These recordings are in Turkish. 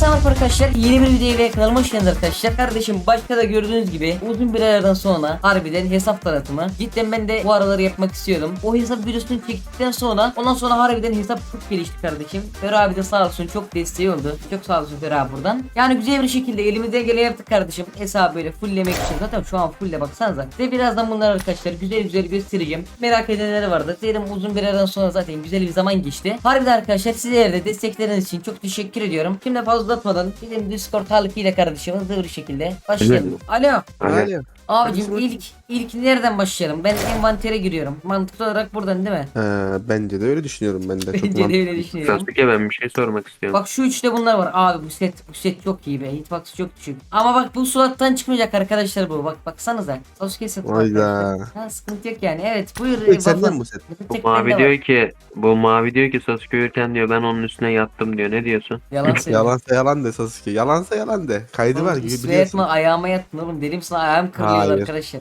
Merhaba arkadaşlar. Yeni bir videoya kanalıma hoş geldiniz arkadaşlar. Kardeşim başka da gördüğünüz gibi uzun bir aradan sonra harbiden hesap tanıtımı. Cidden ben de bu araları yapmak istiyordum. O hesap videosunu çektikten sonra ondan sonra harbiden hesap çok gelişti kardeşim. Ferah abi de sağ olsun çok desteği oldu. Çok sağ olsun Ferah buradan. Yani güzel bir şekilde elimizden geleni yaptık kardeşim. Hesabı böyle fulllemek için. Zaten şu an fullle baksanıza. Size birazdan bunları arkadaşlar güzel güzel göstereceğim. Merak edenleri vardı. Dedim uzun bir aradan sonra zaten güzel bir zaman geçti. Harbiden arkadaşlar sizlere de destekleriniz için çok teşekkür ediyorum. Şimdi fazla uzatmadan bizim Discord halkıyla kardeşim hızlı bir şekilde başlayalım. Alo. Alo. Abicim ilk ilk nereden başlayalım? Ben envantere giriyorum. Mantıklı olarak buradan değil mi? Ee, bence de öyle düşünüyorum ben de. Çok Bence de mantıklı. öyle düşünüyorum. Sasuke ben bir şey sormak istiyorum. Bak şu üçte bunlar var. Abi bu set bu set çok iyi be. Hitbox çok düşük. Ama bak bu sulattan çıkmayacak arkadaşlar bu. Bak baksanıza. Sasuke set. Hayda. Ha sıkıntı yok yani. Evet buyur. Tek e, senden bu set. Bu tek mavi bende diyor var. ki bu mavi diyor ki Sasuke uyurken diyor ben onun üstüne yattım diyor. Ne diyorsun? Yalan söylüyor. Yalansa yalan de Sasuke. Yalansa yalan de. Kaydı var gibi biliyorsun. mi ayağıma yattın oğlum deli misin ayağım kırılıyor Hayır. arkadaşlar.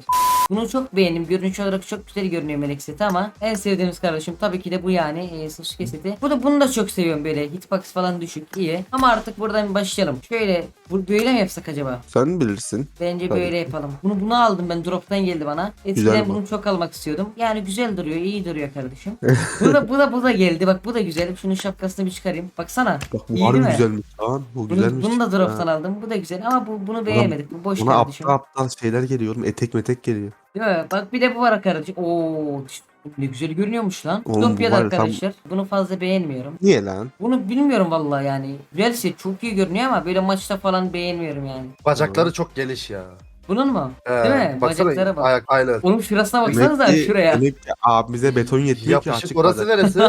Bunu çok beğendim. Görünüş olarak çok güzel görünüyor melek seti ama en sevdiğimiz kardeşim tabii ki de bu yani e, Sasuke seti. Bu da bunu da çok seviyorum böyle hitbox falan düşük iyi. Ama artık buradan başlayalım. Şöyle bu böyle mi yapsak acaba? Sen bilirsin. Bence Tabii. böyle yapalım. Bunu bunu aldım ben drop'tan geldi bana. Eskiden Güzel bu. bunu çok almak istiyordum. Yani güzel duruyor, iyi duruyor kardeşim. bu da bu da bu da geldi. Bak bu da güzel. Şunun şapkasını bir çıkarayım. Baksana. Bak İyi bu harbi değil mi? güzelmiş lan. Bu Bunu, güzelmiş. bunu da drop'tan Ha. aldım. Bu da güzel ama bu bunu beğenmedik. Bu boş Buna kardeşim. aptal aptal şeyler geliyor oğlum. Etek metek geliyor. Değil mi? Bak bir de bu var kardeşim. Oo, ne güzel görünüyormuş lan. Oğlum bu var ya, tam- arkadaşlar. Bunu fazla beğenmiyorum. Niye lan? Bunu bilmiyorum vallahi yani. Güzel set çok iyi görünüyor ama böyle maçta falan beğenmiyorum yani. Bacakları çok geniş ya. Bunun mu? He, Değil mi? baksana, Bacaklara bak. Ayak, aynen. Oğlum şurasına baksanıza Demek ki- şuraya. demek ki abimize beton yetmiyor ki Yapışık açık orası bacak. neresi?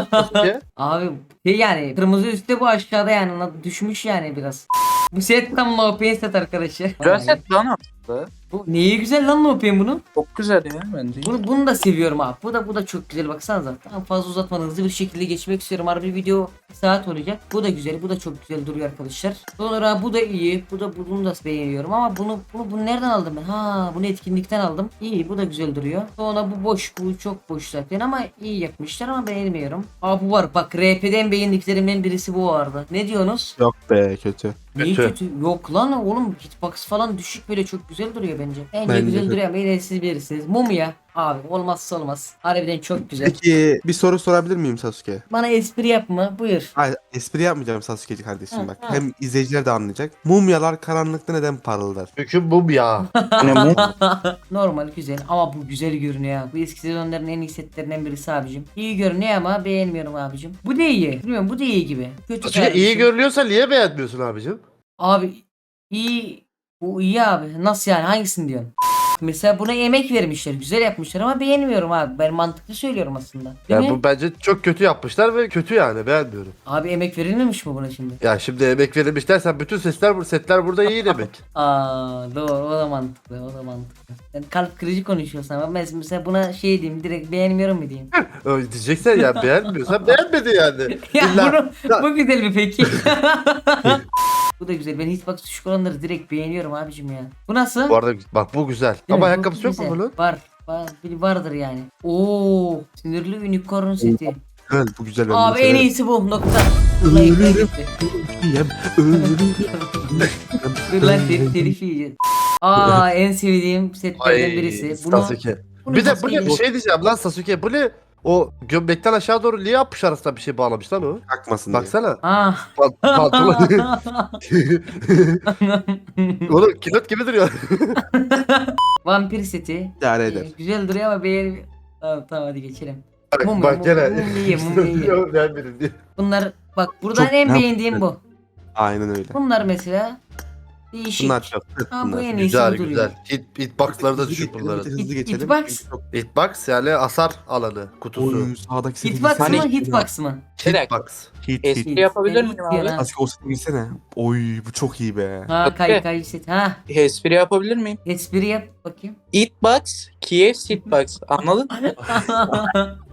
Abi şey yani kırmızı üstte bu aşağıda yani ona düşmüş yani biraz. Bu set tam Lopen set arkadaşlar. Güzel set lan aslında. Bu neyi güzel lan Lopen bunun? Çok güzel ya bence. Bunu, bunu da seviyorum abi. Bu da bu da çok güzel baksanıza. Tamam fazla uzatmadan hızlı bir şekilde geçmek istiyorum. Harbi video saat olacak. Bu da güzel. Bu da çok güzel duruyor arkadaşlar. Sonra bu da iyi. Bu da bunu da beğeniyorum ama bunu bunu, bunu nereden aldım ben? Ha bunu etkinlikten aldım. İyi bu da güzel duruyor. Sonra bu boş. Bu çok boş zaten ama iyi yapmışlar ama beğenmiyorum. Aa bu var. Bak RP'den beğendiklerimden birisi bu vardı. Ne diyorsunuz? Yok be kötü. Niye Kötü. kötü? Yok lan oğlum hitbox falan düşük böyle çok güzel duruyor bence. Bence, Bence güzel kötü. duruyor ama yine siz bilirsiniz. Mumya abi olmazsa olmaz. Harbiden çok güzel. Peki bir soru sorabilir miyim Sasuke? Bana espri yapma buyur. Hayır espri yapmayacağım Sasuke kardeşim Hı, bak. hı. Hem izleyiciler de anlayacak. Mumyalar karanlıkta neden parıldar? Çünkü bu ya. Hani mu? Normal güzel ama bu güzel görünüyor ha. Bu eski sezonların en iyi setlerinden birisi abicim. İyi görünüyor ama beğenmiyorum abicim. Bu da iyi. Bilmiyorum bu da iyi gibi. Kötü Sasuke iyi kardeşim. görünüyorsa niye beğenmiyorsun abicim? Abi iyi. Bu iyi abi. Nasıl yani hangisini diyorsun? Mesela buna emek vermişler. Güzel yapmışlar ama beğenmiyorum abi. Ben mantıklı söylüyorum aslında. Değil Yani mi? bu bence çok kötü yapmışlar ve kötü yani beğenmiyorum. Abi emek verilmemiş mi buna şimdi? Ya şimdi emek verilmiş dersen bütün sesler setler burada iyi demek. Aa doğru o da mantıklı o da mantıklı. Sen kalp kırıcı konuşuyorsun ama ben mesela buna şey diyeyim direkt beğenmiyorum mu diyeyim. Öyle diyeceksen ya beğenmiyorsan beğenmedi yani. ya İlla- bunu, bu güzel mi peki? Da güzel ben hitbox düşük olanları direkt beğeniyorum abicim ya. Bu nasıl? Bu arada bak bu güzel. Değil mi? Ama Bu ayakkabısı yok mu güzel. bunun? Var. Var, vardır yani. Oo, sinirli unicorn seti. Evet bu güzel ben Abi bunu en severim. iyisi bu nokta. Vallahi ekran gitti. Yem, ölürüm. Dur lan telif yiyeceğiz. Aa en sevdiğim setlerden birisi. Bunu, Sasuke. bunu Bir de bu ne bir şey diyeceğim lan Sasuke bu ne? O gömlekten aşağı doğru niye yapmış arasında bir şey bağlamış lan o? Kalkmasın diye. Baksana. Ah. Pantolon. Oğlum kilot gibi duruyor. Vampir seti. İdare Ee, eder. güzel duruyor ama beğenmiyorum. Tamam tamam hadi geçelim. bak, Mum, bak mum, gene. mum iyi, mum iyi. Yok, beğenmedim diye. Bunlar bak buradan Çok en beğendiğim bu. Aynen öyle. Bunlar mesela değişik. Bunlar çok. Ha, bu bunlar. en iyisi Güzel duruyor. güzel. Hit, hitboxları da Hızlı düşük geçelim, bunların. Hızlı geçelim. hitbox. Çok- Hitbox yani hasar alanı kutusu. Oy sağdaki seti Hitbox mı hitbox mı? Bir dakika. Hitbox. Hit Espri hit. yapabilir Hit miyim abi? Sasuke o seti girsene. Oy bu çok iyi be. Ha kay kay set. Ha Espri yapabilir miyim? espri yap bakayım. Eatbox, Kiev Seatbox. Anladın mı?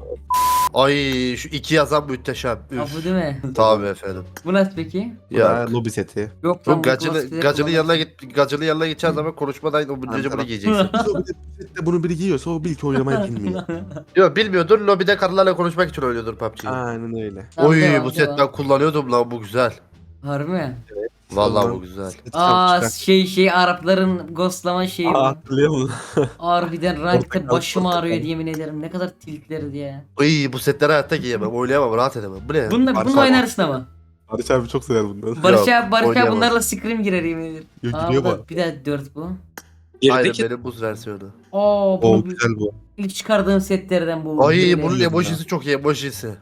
Ay şu iki yazan mühteşem. Ha Üf. bu değil mi? Tabii efendim. Bu nasıl peki? Ya. da lobi seti. Yok lan Bu gacılı, gacılı yanına git, gacılı yanına gideceğin zaman konuşmadan o müddetçe bunu Tamam. giyeceksin. Bu sette bunu biri giyiyorsa o bil ki oynamayı bilmiyor. Yok bilmiyordur lobide karılarla konuşmak için oynuyordur PUBG'yi. Aynen öyle. Oy bu set ben kullanıyordum lan bu güzel. Harbi mi? Vallahi bu güzel. Aa şey şey Arapların ghostlama şeyi Aa, bu. hatırlıyor musun? Harbiden rankta Portakal, başım portakal. ağrıyor yemin ederim. Ne kadar tiltleri diye. Iy bu setleri hayatta giyemem. Oynayamam. Rahat edemem. Bu ne? Bununla, Barış bununla abi. oynarsın ama. Barış abi çok sever bunları. Barış Yok, abi, Barış abi oynayamam. bunlarla scream girer yemin ederim. Yok Aa, gidiyor da- bir de 4 bu. Aynen Girdeki benim buz versiyonu. Aa bunu O bir- güzel bu. ilk çıkardığım setlerden bu. Ay Böyle. bunun emojisi çok iyi emojisi.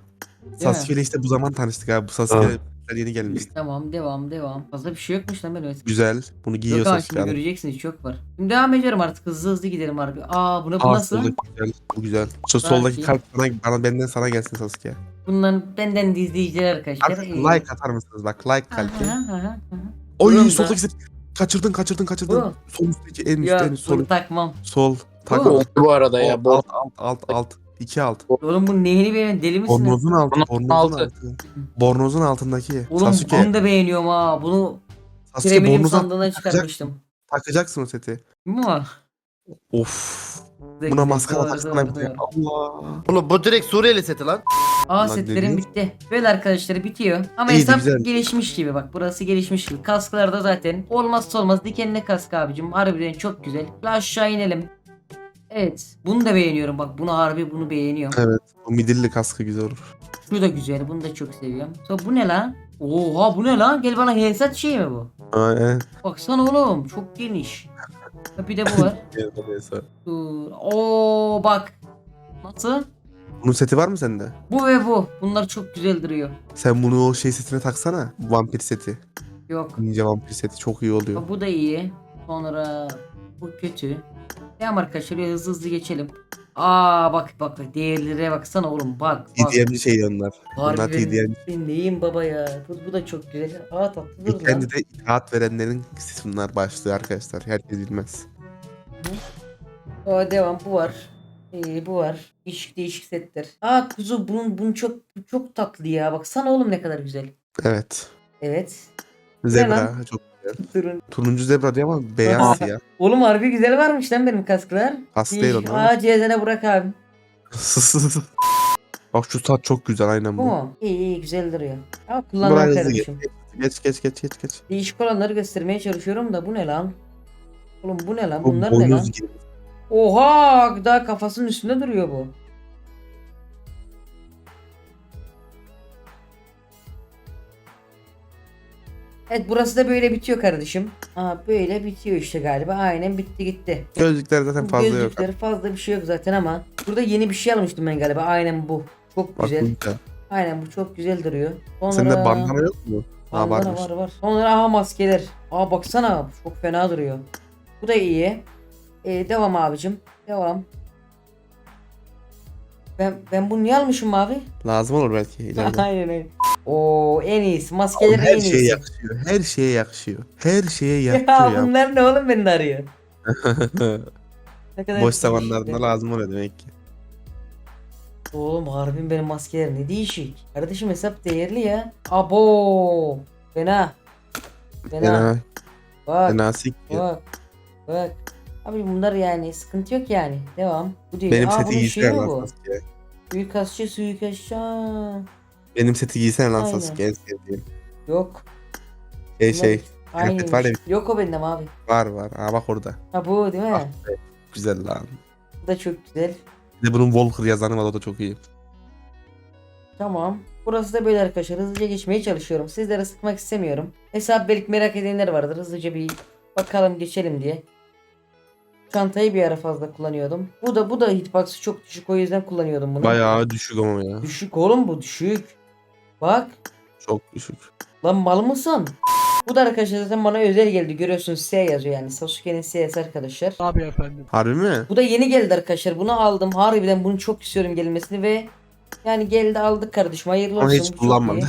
Sasuke ile işte bu zaman tanıştık abi. Bu Sasuke yeni gelmiş. Tamam devam devam. Fazla bir şey yokmuş lan benim. Güzel. Bunu Yok ama Sasuke şimdi abi. göreceksiniz çok var. Şimdi devam ediyorum artık hızlı hızlı gidelim harbi. Aa buna bu Aa, nasıl? soldaki güzel. Bu güzel. Şu Belki. soldaki kalp bana, bana benden sana gelsin Sasuke. Bundan benden de izleyiciler arkadaşlar. Artık Ee, like atar mısınız bak like kalpte. aha, aha, aha. Oy Buram da- soldaki set. Kaçırdın kaçırdın kaçırdın. Bu. Sol üstteki en üstte Yok en üst sol. bunu takmam. Sol. Tak Bu. bu arada ya. Bu alt alt alt alt. 2 alt. Oğlum bu neyini beğendin deli misiniz? Bornozun altı. Bornozun Bornozun altı. altı. Bornozun altındaki. Oğlum Sasuke. bunu da beğeniyorum ha. Bunu Sasuke sandığından altına çıkartmıştım. takacaksın o seti. Bu mu? Of. Güzel, Buna maskara taksana bir. Allah. Oğlum bu direkt Suriyeli seti lan. Aa Lan setlerim bitti. Böyle arkadaşlar bitiyor. Ama İyiydi, hesap güzel. gelişmiş gibi bak. Burası gelişmiş gibi. Kasklarda zaten olmazsa olmaz dikenli kask abicim. Harbiden çok güzel. Bir aşağı inelim. Evet. Bunu da beğeniyorum bak. Bunu harbi bunu beğeniyorum. Evet. O midilli kaskı güzel olur. Şu da güzel. Bunu da çok seviyorum. Sonra bu ne lan? Oha bu ne lan? Gel bana hesap şey mi bu? Evet. Baksana oğlum. Çok geniş. Bir de bu var. Evet, neyse. Dur. Oo bak. Nasıl? Bunun seti var mı sende? Bu ve bu. Bunlar çok güzel duruyor. Sen bunu o şey setine taksana. Vampir seti. Yok. Ninja vampir seti çok iyi oluyor. Bu da iyi. Sonra bu kötü. Tamam arkadaşlar hızlı hızlı geçelim. Aa bak bak bak değerlere baksana oğlum bak bak. TDM'ci şey onlar. Bunlar TDM. neyim baba ya. Bu, bu da çok güzel. Aa tatlıdır lan. Kendi de itaat verenlerin bunlar başlığı arkadaşlar. Herkes bilmez. Aa devam bu var. Ee, bu var. Değişik değişik setler. Aa kuzu bunun bunun çok çok tatlı ya. Baksana oğlum ne kadar güzel. Evet. Evet. Zebra çok Durun. Turuncu zebra diyor ama beyaz siyah. Oğlum harbi güzel varmış lan benim kasklar. Kas değil Değişik. onlar. Aa cezene bırak abi. Bak şu saat çok güzel aynen Bu bu. mu? İyi iyi güzel duruyor. Ama Buraya kullanmam hızlı kardeşim. Geç geç geç geç geç. Değişik olanları göstermeye çalışıyorum da bu ne lan? Oğlum bu ne lan? Bu Bunlar ne lan? boynuz gibi. Oha! Daha kafasının üstünde duruyor bu. Evet burası da böyle bitiyor kardeşim. Aa böyle bitiyor işte galiba. Aynen bitti gitti. Gözlükler zaten Bu fazla yok. gözlükleri fazla bir şey yok zaten ama burada yeni bir şey almıştım ben galiba. Aynen bu. Çok Bak güzel. bu güzel. Aynen bu çok güzel duruyor. Sonra... Sende bandana yok mu? Bandana varmış. var var. Sonra aha maskeler. Aa baksana çok fena duruyor. Bu da iyi. Ee, devam abicim. Devam. Ben ben bunu niye almışım abi? Lazım olur belki ileride. aynen aynen. Oo en iyisi. Maskeler Her en şeye iyisi. yakışıyor. Her şeye yakışıyor. Her şeye Ya, yakışıyor ya. bunlar ne oğlum beni de arıyor. Ne kadar Boş değişik zamanlarında işte. lazım oluyor demek ki. Oğlum harbim benim maskeler ne değişik. Kardeşim hesap değerli ya. Abo. Fena. Fena. Fena, Bak. fena siktir. Bak. Bak. Abi bunlar yani sıkıntı yok yani. Devam. Bu değil. Benim Aa, seti bunun giysene şeyi mi lan bu? Sasuke. Suikastçı suikastçı. Aa. Benim seti giysene lan Aynen. Sasuke en sevdiğim. Yok. Şey şey. Kıyafet var ya. Yok o bende abi. Var var. Aa bak orada. Ha bu değil mi? Ah. Güzel lan. Bu da çok güzel. Bir de bunun Walker yazanı var o da çok iyi. Tamam. Burası da böyle arkadaşlar. Hızlıca geçmeye çalışıyorum. Sizlere sıkmak istemiyorum. Hesap belki merak edenler vardır. Hızlıca bir bakalım geçelim diye. Çantayı bir ara fazla kullanıyordum. Bu da bu da hitbox'ı çok düşük o yüzden kullanıyordum bunu. Bayağı düşük ama ya. Düşük oğlum bu düşük. Bak. Çok düşük. Lan mal mısın? Bu da arkadaşlar zaten bana özel geldi. Görüyorsunuz S yazıyor yani. Sasuke'nin S'si arkadaşlar. Harbi mi? Bu da yeni geldi arkadaşlar. Bunu aldım. Harbiden bunu çok istiyorum gelmesini ve yani geldi aldık kardeşim. Hayırlı Ama olsun. hiç Bu çok kullanmadım.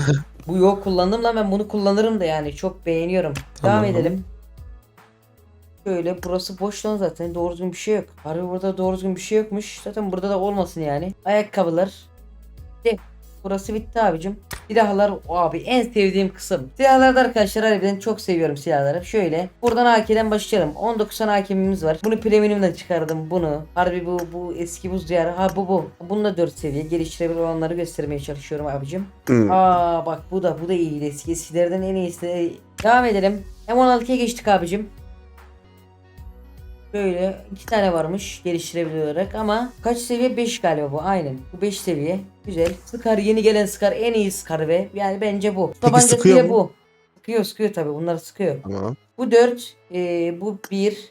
Bu yok kullandım lan ben bunu kullanırım da yani. Çok beğeniyorum. Tamam. Devam edelim. Şöyle burası boş lan zaten doğru düzgün bir şey yok. Harbi burada doğru düzgün bir şey yokmuş. Zaten burada da olmasın yani. Ayakkabılar. De. Burası bitti abicim. Silahlar abi en sevdiğim kısım. Silahlarda arkadaşlar harbiden çok seviyorum silahları. Şöyle buradan AK'den başlayalım. 19 tane AK'miz var. Bunu premium'dan çıkardım bunu. Harbi bu bu eski buz diyarı. Ha bu bu. Bunu da 4 seviye geliştirebilir olanları göstermeye çalışıyorum abicim. Hı. Aa bak bu da bu da iyi. Eski eskilerden en iyisi Devam edelim. M16'ya geçtik abicim. Böyle iki tane varmış geliştirebilir olarak ama kaç seviye 5 galiba bu aynen bu 5 seviye güzel Scar yeni gelen Scar en iyi Scar ve yani bence bu Tabancası sıkıyor bile mu? bu sıkıyor sıkıyor tabi bunlar sıkıyor Tamam. bu 4 bu 1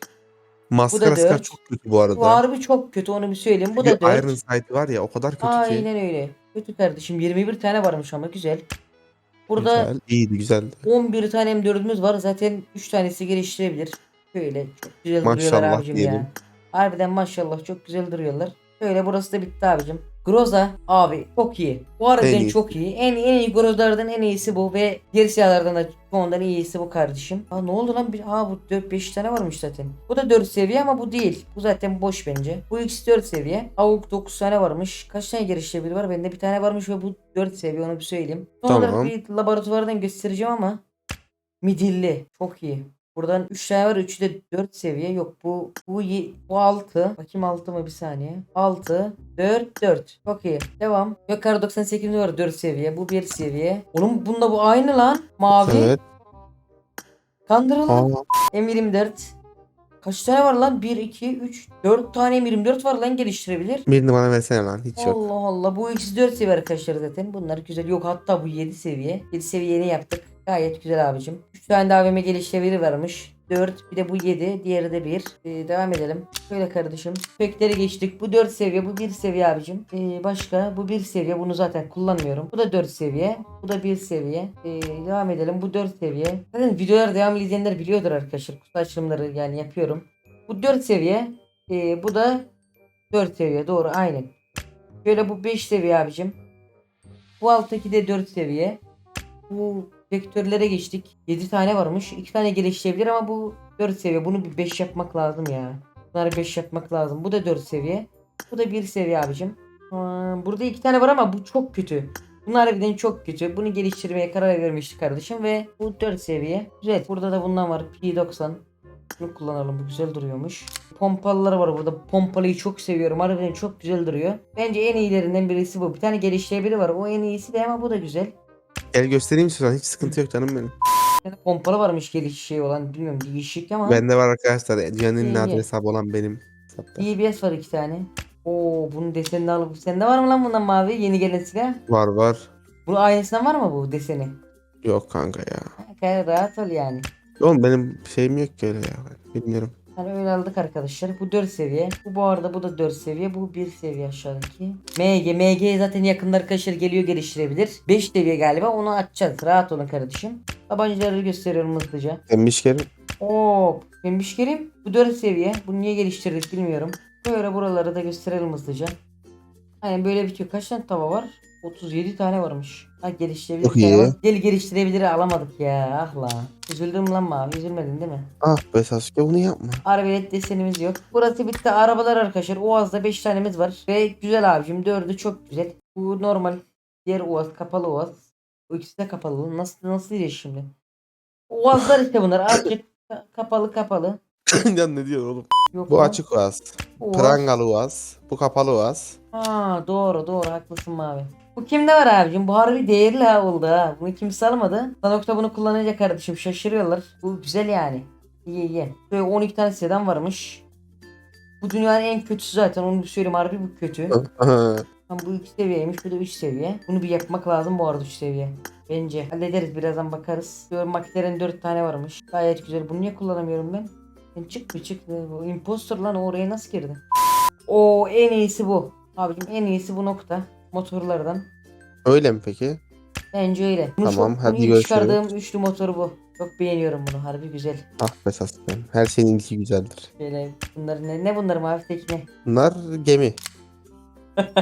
Maskara dört. Scar çok kötü bu arada. bu harbi çok kötü onu bir söyleyeyim bu da Çünkü 4 Iron Sight var ya o kadar kötü ki. aynen öyle kötü kardeşim 21 tane varmış ama güzel burada Güzel, iyiydi güzeldi. 11 tane M4'ümüz var. Zaten 3 tanesi geliştirebilir. Böyle çok güzel duruyorlar Maşallah abicim diyelim. ya. Harbiden maşallah çok güzel duruyorlar. Böyle burası da bitti abicim. Groza abi çok iyi. Bu harbiden En çok iyi. En, en iyi Groza'lardan en iyisi bu ve diğer silahlardan da çoğundan iyisi bu kardeşim. Aa ne oldu lan? Bir, aa bu 4-5 tane varmış zaten. Bu da 4 seviye ama bu değil. Bu zaten boş bence. Bu X 4 seviye. Avuk 9 tane varmış. Kaç tane geliştirebilir var? Bende bir tane varmış ve bu 4 seviye onu bir söyleyeyim. Son Tamam. olarak bir laboratuvardan göstereceğim ama midilli. Çok iyi. Buradan 3 tane var. 3'ü de 4 seviye. Yok bu bu, bu 6. Bakayım 6 mı bir saniye. 6 4 4. Çok iyi. Devam. Yok kar 98 var 4 seviye. Bu 1 seviye. Oğlum bunda bu aynı lan. Mavi. Evet. Kandırıldı. Aa, M24. Kaç tane var lan? 1 2 3 4 tane M24 var lan geliştirebilir. birini bana versene lan hiç yok. Allah Allah bu ikisi 4 seviye arkadaşlar zaten. Bunlar güzel. Yok hatta bu 7 seviye. 7 seviyeni yaptık. Gayet güzel abicim. 3 tane de AVM geliştirebilir varmış. 4 bir de bu 7 diğeri de 1 Ee, devam edelim. Şöyle kardeşim Spekleri geçtik. Bu 4 seviye bu 1 seviye abicim. Ee, başka? Bu 1 seviye bunu zaten kullanmıyorum. Bu da 4 seviye bu da 1 seviye. Ee, devam edelim. Bu 4 seviye. Zaten videolar devamlı izleyenler biliyordur arkadaşlar. Kutu açılımları yani yapıyorum. Bu 4 seviye Ee, bu da 4 seviye. Doğru aynen. Şöyle bu 5 seviye abicim. Bu alttaki de 4 seviye. Bu vektörlere geçtik. 7 tane varmış. 2 tane geliştirebilir ama bu 4 seviye. Bunu bir 5 yapmak lazım ya. Bunları 5 yapmak lazım. Bu da 4 seviye. Bu da 1 seviye abicim. Burada 2 tane var ama bu çok kötü. Bunlar harbiden çok kötü. Bunu geliştirmeye karar vermişti kardeşim ve bu 4 seviye. Güzel. Burada da bundan var. P90. Bunu kullanalım. Bu güzel duruyormuş. Pompalılar var burada. Pompalıyı çok seviyorum. Harbiden çok güzel duruyor. Bence en iyilerinden birisi bu. Bir tane geliştirebilir var. O en iyisi de ama bu da güzel. Gel göstereyim istiyorsan hiç sıkıntı yok canım benim. Tane pompalı varmış geliş şey olan. Bilmiyorum değişik ama. Bende var arkadaşlar. En İyi, iyi. hesabı olan benim. hesapta. DBS var iki tane. Oo bunun desenini alıp. Sende var mı lan bundan mavi? Yeni gelen silah. Var var. Bu aynısından var mı bu deseni? Yok kanka ya. Ha, rahat ol yani. Oğlum benim şeyim yok ki öyle ya. Bilmiyorum. Yani öyle aldık arkadaşlar. Bu 4 seviye. Bu bu arada bu da 4 seviye. Bu 1 seviye aşağıdaki. MG. MG zaten yakında arkadaşlar geliyor geliştirebilir. 5 seviye galiba. Onu açacağız. Rahat olun kardeşim. Tabancaları gösteriyorum hızlıca. Emmiş kerim. Oo, pembiş kerim. Bu 4 seviye. Bunu niye geliştirdik bilmiyorum. Böyle buraları da gösterelim hızlıca. Aynen böyle bitiyor. Kaç tane tava var? 37 tane varmış. Ha geliştirebilir. Çok iyi. Gel geliştirebilir alamadık ya. Ah la. Üzüldüm lan mavi. Üzülmedin değil mi? Ah be Sasuke bunu yapma. Arbelet desenimiz yok. Burası bitti. Arabalar arkadaşlar. Oğaz'da 5 tanemiz var. Ve güzel abicim. 4'ü çok güzel. Bu normal. Diğer Oğaz. Kapalı Oğaz. Bu ikisi de kapalı. Nasıl nasıl diyeceğiz şimdi? Oğazlar işte bunlar. Açık. ka- kapalı kapalı. ya ne diyor oğlum? Yok Bu mu? açık uaz. Oğaz. Prangalı uaz. Bu kapalı uaz. Ha doğru doğru haklısın mavi. Bu kimde var abicim? Bu harbi değerli ha oldu ha. Bunu kimse almadı. Sanokta bunu kullanınca kardeşim şaşırıyorlar. Bu güzel yani. İyi iyi. Böyle 12 tane sedan varmış. Bu dünyanın en kötüsü zaten onu bir söyleyeyim harbi bu kötü. Ama bu 2 seviyeymiş bu da 3 seviye. Bunu bir yapmak lazım bu arada 3 seviye. Bence. Hallederiz birazdan bakarız. Diyorum makinelerin 4 tane varmış. Gayet güzel. Bunu niye kullanamıyorum ben? Ben çık bir çık. Bu imposter lan oraya nasıl girdi? O en iyisi bu. Abicim en iyisi bu nokta. Motorlardan. Öyle mi peki? Bence öyle. Bunu Tamam, çok, hadi bunu ilk görüşürüz. çıkardığım üçlü motor bu. Çok beğeniyorum bunu. Harbi güzel. Ah be Sasuke. Her şeyin ilki güzeldir. Böyle bunlar ne, ne bunlar mavi tekne? Bunlar gemi.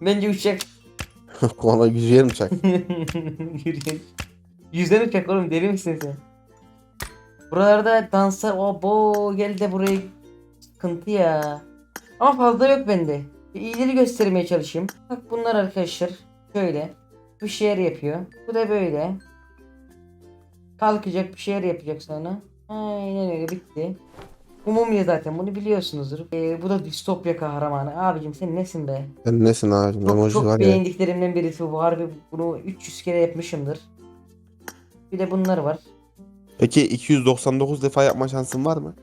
Bence uçak. Ona yüzüyen uçak. Yürüyen. Yüzden uçak oğlum deli misin sen? Buralarda danslar o bo gel de buraya sıkıntı ya. Ama fazla yok bende. İyileri göstermeye çalışayım. Bak bunlar arkadaşlar şöyle bir şeyler yapıyor. Bu da böyle. Kalkacak bir şeyler yapacak sonra. Aynen öyle bitti. Bu mumya zaten bunu biliyorsunuzdur. Ee, bu da distopya kahramanı. Abicim sen nesin be? Sen nesin abicim? Çok, Emoji çok var beğendiklerimden birisi bu. Harbi bunu 300 kere yapmışımdır. Bir de bunlar var. Peki 299 defa yapma şansın var mı?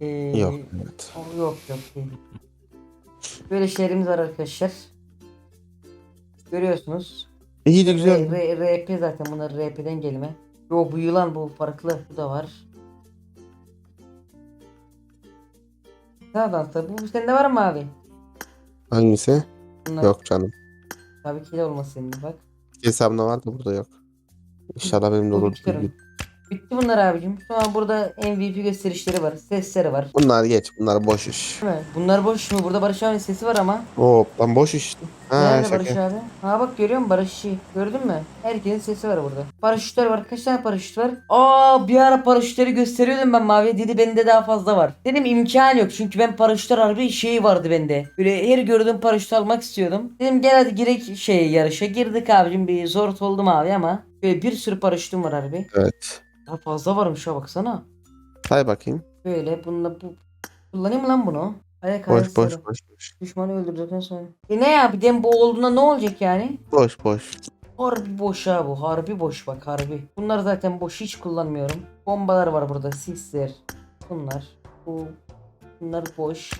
Ee, Yok. Evet. yok yok değil. Böyle şeylerimiz var arkadaşlar. Görüyorsunuz. İyi de güzel. R- R- RP zaten bunlar RP'den gelme. Yo bu yılan bu farklı. Bu da var. Sağdan tabi. Bu sende var mı abi? Hangisi? Bunlar Yok canım. tabii ki de olmaz senin bak. Hesabına var da burada yok. İnşallah benim de olur. Bitti bunlar abicim. Şu an burada MVP gösterişleri var. Sesleri var. Bunlar geç. Bunlar boş iş. Değil mi? Bunlar boş mu? Burada Barış abinin sesi var ama. Hop lan boş iş. Ha Nerede Barış şaka. abi? Ha bak görüyor musun Barış'ı? Gördün mü? Herkesin sesi var burada. Paraşütler var. Kaç tane paraşüt var? Aa bir ara paraşütleri gösteriyordum ben mavi. Dedi bende daha fazla var. Dedim imkan yok. Çünkü ben paraşütler harbi şey vardı bende. Böyle her gördüğüm paraşüt almak istiyordum. Dedim gel hadi girek şey yarışa. Girdik abicim. Bir zor oldum abi ama. Böyle bir sürü paraşütüm var harbi. Evet. Daha fazla varmış ha baksana. Say bakayım. Böyle bununla bu. Kullanayım mı lan bunu? Ayak Boş boş boş boş. Düşmanı öldürdükten sonra. E ne ya bir dem bu olduğunda ne olacak yani? Boş boş. Harbi boş ha bu. Harbi boş bak harbi. Bunlar zaten boş hiç kullanmıyorum. Bombalar var burada. Sisler. Bunlar. Bu. Bunlar boş.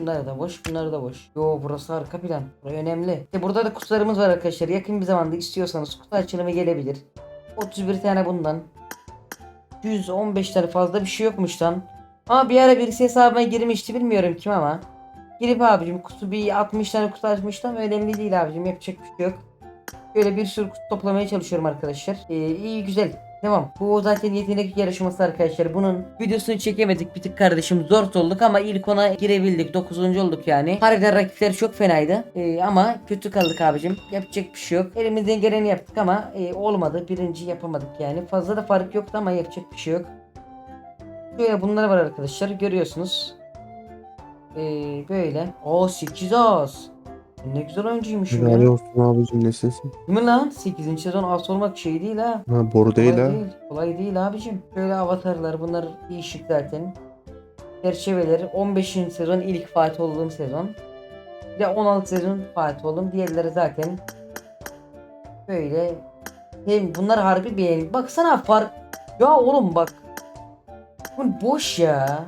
Bunlar da boş. Bunlar da boş. Yo burası arka plan. Burası önemli. İşte burada da kutularımız var arkadaşlar. Yakın bir zamanda istiyorsanız kutu açılımı gelebilir. 31 tane bundan. 115 tane fazla bir şey yokmuş lan. Ama bir ara birisi hesabıma girmişti bilmiyorum kim ama. Girip abicim kutu bir 60 tane kutu açmıştım. Önemli değil abicim yapacak bir şey yok. Böyle bir sürü kutu toplamaya çalışıyorum arkadaşlar. Ee, iyi güzel. Devam. Bu zaten yetenek yarışması arkadaşlar. Bunun videosunu çekemedik bir tık kardeşim. Zor olduk ama ilk ona girebildik. 9. olduk yani. Harbiden rakipler çok fenaydı. Ee, ama kötü kaldık abicim. Yapacak bir şey yok. Elimizden geleni yaptık ama e, olmadı. Birinci yapamadık yani. Fazla da fark yoktu ama yapacak bir şey yok. Şöyle bunlar var arkadaşlar. Görüyorsunuz. Ee, böyle. O 8 az. Ne güzel oyuncuymuşum Helal ya. olsun abicim nesin sen? Değil mi lan? 8. sezon as olmak şey değil ha. Ha boru değil Kolay ha. değil. Kolay değil abicim. Böyle avatarlar bunlar değişik zaten. Çerçeveleri 15. sezon ilk Fatih olduğum sezon. Bir de 16 sezon Fatih oldum. Diğerleri zaten böyle hem bunlar harbi beğen. Baksana fark. Ya oğlum bak. Bu boş ya.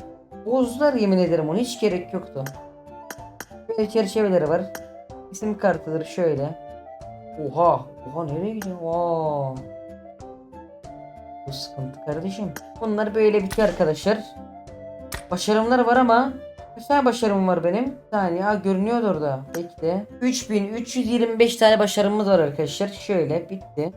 Bozdular yemin ederim onu hiç gerek yoktu. Böyle çerçeveleri var. İsim kartıdır şöyle. Oha. Oha nereye gidiyor? Vaa. Bu sıkıntı kardeşim. Bunlar böyle bitiyor arkadaşlar. Başarımlar var ama tane başarımım var benim? Bir saniye. Aa, görünüyordu orada. Bekle. 3325 tane başarımımız var arkadaşlar. Şöyle bitti.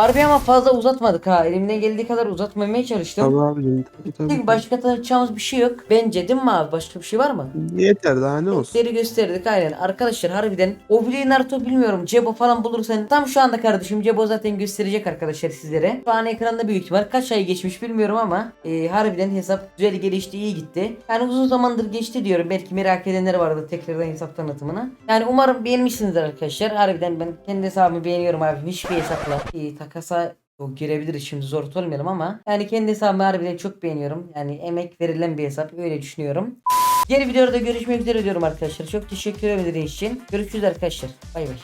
Harbi ama fazla uzatmadık ha. Elimden geldiği kadar uzatmamaya çalıştım. Tabii abicim. Tabii, tabii. Çünkü başka tanıtacağımız bir şey yok. Bence değil mi abi? Başka bir şey var mı? Yeter daha ne olsun. Gösteri gösterdik aynen. Arkadaşlar harbiden Obli Naruto bilmiyorum. Cebo falan bulursan tam şu anda kardeşim Cebo zaten gösterecek arkadaşlar sizlere. Şu an ekranda büyük ihtimal kaç ay geçmiş bilmiyorum ama e, harbiden hesap güzel gelişti iyi gitti. Yani uzun zamandır geçti diyorum. Belki merak edenler vardı tekrardan hesap tanıtımına. Yani umarım beğenmişsinizdir arkadaşlar. Harbiden ben kendi hesabımı beğeniyorum abi. Hiçbir hesapla e, takasa o girebiliriz şimdi zor olmayalım ama yani kendi hesabımı harbiden çok beğeniyorum. Yani emek verilen bir hesap öyle düşünüyorum. Diğer videoda görüşmek üzere diyorum arkadaşlar. Çok teşekkür ederim için. Görüşürüz arkadaşlar. Bay bay.